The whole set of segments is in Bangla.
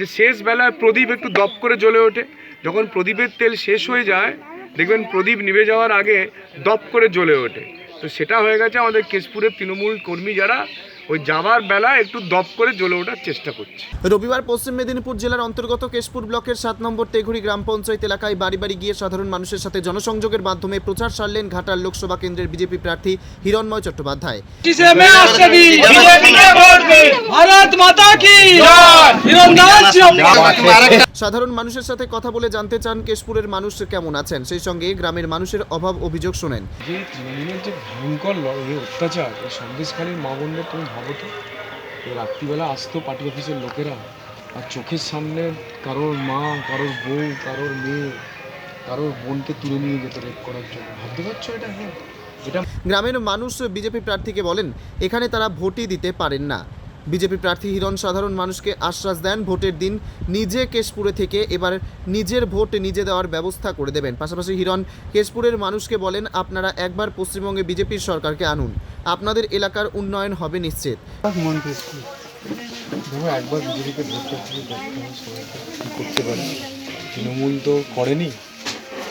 যে শেষ বেলায় প্রদীপ একটু দপ করে জ্বলে ওঠে। যখন প্রদীপের তেল শেষ হয়ে যায়, দেখবেন প্রদীপ নিভে যাওয়ার আগে দপ করে জ্বলে ওঠে। তো সেটা হয়ে গেছে আমাদের কেশপুরের তৃণমূল কর্মী যারা ওই যাওয়ার বেলা একটু দপ করে জ্বলে ওঠার চেষ্টা করছে। রবিবার পশ্চিম মেদিনীপুর জেলার অন্তর্গত কেশপুর ব্লকের সাত নম্বর তেঘুরি গ্রাম পঞ্চায়েত এলাকায় বাড়ি বাড়ি গিয়ে সাধারণ মানুষের সাথে জনসংযোগের মাধ্যমে প্রচার সারলেন ঘাটার লোকসভা কেন্দ্রের বিজেপি প্রার্থী হিরণময় চট্টোপাধ্যায়। ভারত মাতা কি? সাধারণ মানুষের সাথে কথা বলে জানতে চান কেশপুরের মানুষ কেমন আছেন? সেই সঙ্গে গ্রামের মানুষের অভাব অভিযোগ শোনেন। যে তৃণমূলের যে ভয়ঙ্কর অত্যাচার এই সন্দেশখালীর মা তুমি ভাবো তো? রাত্রিবেলা আসতো পার্টি অফিসের লোকেরা আর চোখের সামনে কারোর মা কারোর বউ কারোর মেয়ে কারোর বোনকে তুলে নিয়ে যেত রেপ করার জন্য। ভাবতে পারছ এটা হ্যাঁ গ্রামের মানুষ বিজেপি প্রার্থীকে বলেন এখানে তারা ভোটই দিতে পারেন না। বিজেপি প্রার্থী হিরণ সাধারণ মানুষকে আশ্বাস দেন, ভোটের দিন নিজে কেশপুরে থেকে এবার নিজের ভোট নিজে দেওয়ার ব্যবস্থা করে দেবেন। পাশাপাশি হিরণ কেশপুরের মানুষকে বলেন, আপনারা একবার পশ্চিমবঙ্গে বিজেপির সরকারকে আনুন। আপনাদের এলাকার উন্নয়ন হবে নিশ্চিত। তৃণমূল তো করেনি।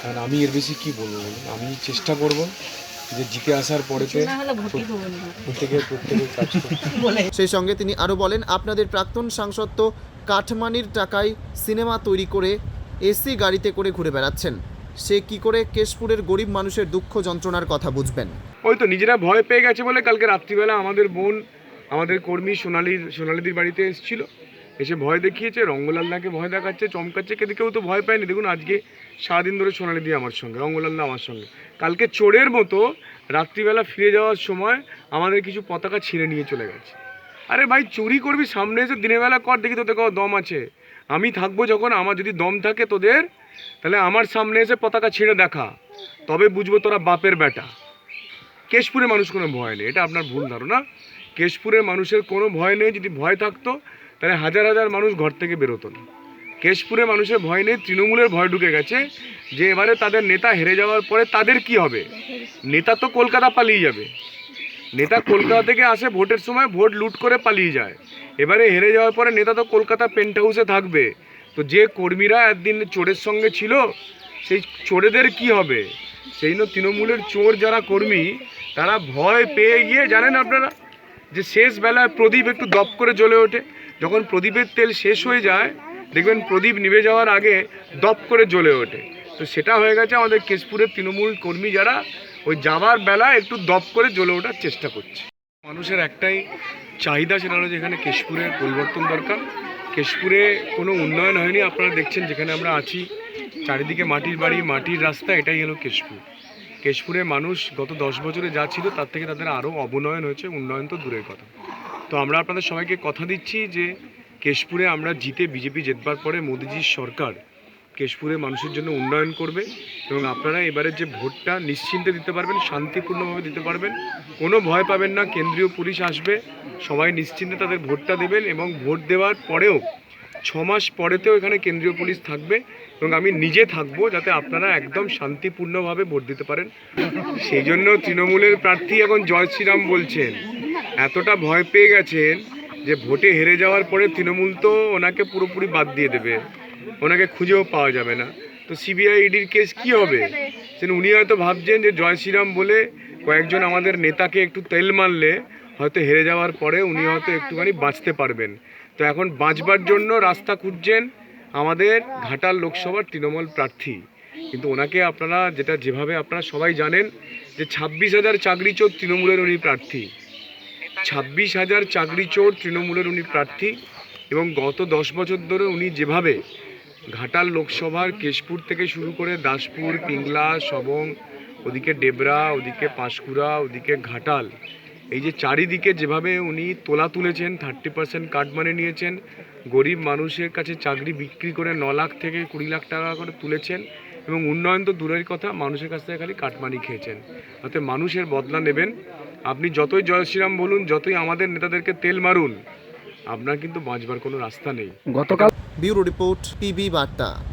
আর আমি এর বেশি কি বলব আমি চেষ্টা করব যে জিতে আসার পরেতে প্রত্যেকের কাজ সেই সঙ্গে তিনি আরও বলেন আপনাদের প্রাক্তন সাংসদ তো কাঠমানির টাকায় সিনেমা তৈরি করে এসি গাড়িতে করে ঘুরে বেড়াচ্ছেন। সে কি করে কেশপুরের গরিব মানুষের দুঃখ যন্ত্রণার কথা বুঝবেন? ওই তো নিজেরা ভয় পেয়ে গেছে বলে কালকে রাত্রিবেলা আমাদের বোন আমাদের কর্মী সোনালির সোনালিদির বাড়িতে এসেছিল। এসে ভয় দেখিয়েছে রঙ্গলাল্লাকে ভয় দেখাচ্ছে, চমকাচ্ছে কেউ কেউ তো ভয় পায়নি। দেখুন, আজকে সারাদিন ধরে সোনালি দিয়ে আমার সঙ্গে রঙ্গলাল্লা আমার সঙ্গে। কালকে চোরের মতো রাত্রিবেলা ফিরে যাওয়ার সময় আমাদের কিছু পতাকা ছিঁড়ে নিয়ে চলে গেছে। আরে ভাই, চুরি করবি, সামনে এসে দিনের বেলা কর, দেখি তোদের কত দম আছে। আমি থাকব যখন, আমার যদি দম থাকে তোদের, তাহলে আমার সামনে এসে পতাকা ছিঁড়ে দেখা। তবে বুঝব তোরা বাপের বেটা। কেশপুরে মানুষ কোনো ভয় নেই, এটা আপনার ভুল ধারণা। কেশপুরের মানুষের কোনো ভয় নেই, যদি ভয় থাকতো, তাহলে হাজার হাজার মানুষ ঘর থেকে বেরোতো না। কেশপুরের মানুষের ভয় নেই, তৃণমূলের ভয় ঢুকে গেছে, যে এবারে তাদের নেতা হেরে যাওয়ার পরে তাদের কি হবে? নেতা তো কলকাতা পালিয়ে যাবে। নেতা কলকাতা থেকে আসে ভোটের সময়, ভোট লুট করে পালিয়ে যায়। এবারে হেরে যাওয়ার পরে নেতা তো কলকাতা পেন্ট হাউসে থাকবে। তো যে কর্মীরা একদিন চোরের সঙ্গে ছিল, সেই চোরেদের কি হবে? সেই জন্য তৃণমূলের চোর যারা কর্মী, তারা ভয় পেয়ে গিয়ে, জানেন আপনারা? যে শেষ বেলায় প্রদীপ একটু দপ করে জ্বলে ওঠে। যখন প্রদীপের তেল শেষ হয়ে যায়, দেখবেন প্রদীপ নিভে যাওয়ার আগে দপ করে জ্বলে ওঠে। তো সেটা হয়ে গেছে আমাদের কেশপুরের তৃণমূল কর্মী যারা ওই যাওয়ার বেলা একটু দপ করে জ্বলে ওঠার চেষ্টা করছে। মানুষের একটাই চাহিদা, সেটা হলো যেখানে কেশপুরের পরিবর্তন দরকার। কেশপুরে কোনো উন্নয়ন হয়নি, আপনারা দেখছেন যেখানে আমরা আছি। চারিদিকে মাটির বাড়ি, মাটির রাস্তা, এটাই হলো কেশপুর। কেশপুরের মানুষ গত দশ বছরে যা ছিল তার থেকে তাদের আরও অবনয়ন হয়েছে, উন্নয়ন তো দূরের কথা। তো আমরা আপনাদের সবাইকে কথা দিচ্ছি যে কেশপুরে আমরা জিতে বিজেপি জেতবার পরে মোদিজির সরকার কেশপুরে মানুষের জন্য উন্নয়ন করবে এবং আপনারা এবারে যে ভোটটা নিশ্চিন্তে দিতে পারবেন, শান্তিপূর্ণভাবে দিতে পারবেন, কোনো ভয় পাবেন না, কেন্দ্রীয় পুলিশ আসবে, সবাই নিশ্চিন্তে তাদের ভোটটা দেবেন এবং ভোট দেওয়ার পরেও, ছ মাস পরেতেও এখানে কেন্দ্রীয় পুলিশ থাকবে এবং আমি নিজে থাকব যাতে আপনারা একদম শান্তিপূর্ণভাবে ভোট দিতে পারেন। সেই জন্য তৃণমূলের প্রার্থী এখন জয় শ্রীরাম বলছেন। এতটা ভয় পেয়ে গেছেন যে ভোটে হেরে যাওয়ার পরে তৃণমূল তো ওনাকে পুরোপুরি বাদ দিয়ে দেবে। ওনাকে খুঁজেও পাওয়া যাবে না। তো সিবিআই ইডির কেস কি হবে? সেন উনি হয়তো ভাবছেন যে জয় শ্রীরাম বলে কয়েকজন আমাদের নেতাকে একটু তেল মারলে হয়তো হেরে যাওয়ার পরে উনি হয়তো একটুখানি বাঁচতে পারবেন। তো এখন বাঁচবার জন্য রাস্তা খুঁজছেন আমাদের ঘাটাল লোকসভার তৃণমূল প্রার্থী। কিন্তু ওনাকে আপনারা যেটা যেভাবে আপনারা সবাই জানেন যে ছাব্বিশ হাজার চাকরি চোর তৃণমূলের উনি প্রার্থী। ছাব্বিশ হাজার চাকরি চোর তৃণমূলের উনি প্রার্থী এবং গত দশ বছর ধরে উনি যেভাবে ঘাটাল লোকসভার কেশপুর থেকে শুরু করে দাসপুর, পিংলা, সবং, ওদিকে ডেবরা, ওদিকে পাঁশকুড়া, ওদিকে ঘাটাল, এই যে চারিদিকে যেভাবে উনি তোলা তুলেছেন থার্টি পার্সেন্ট কাটমানি নিয়েছেন গরিব মানুষের কাছে চাকরি বিক্রি করে ন লাখ থেকে কুড়ি লাখ টাকা করে তুলেছেন এবং উন্নয়ন তো দূরের কথা মানুষের কাছ থেকে খালি কাটমানি খেয়েছেন। অতএব মানুষের বদলা নেবেন। আপনি যতই জয় শ্রীরাম বলুন যতই আমাদের নেতাদেরকে তেল মারুন আপনার কিন্তু বাঁচবার কোনো রাস্তা নেই। গতকাল ব্যুরো রিপোর্ট টিভি বার্তা।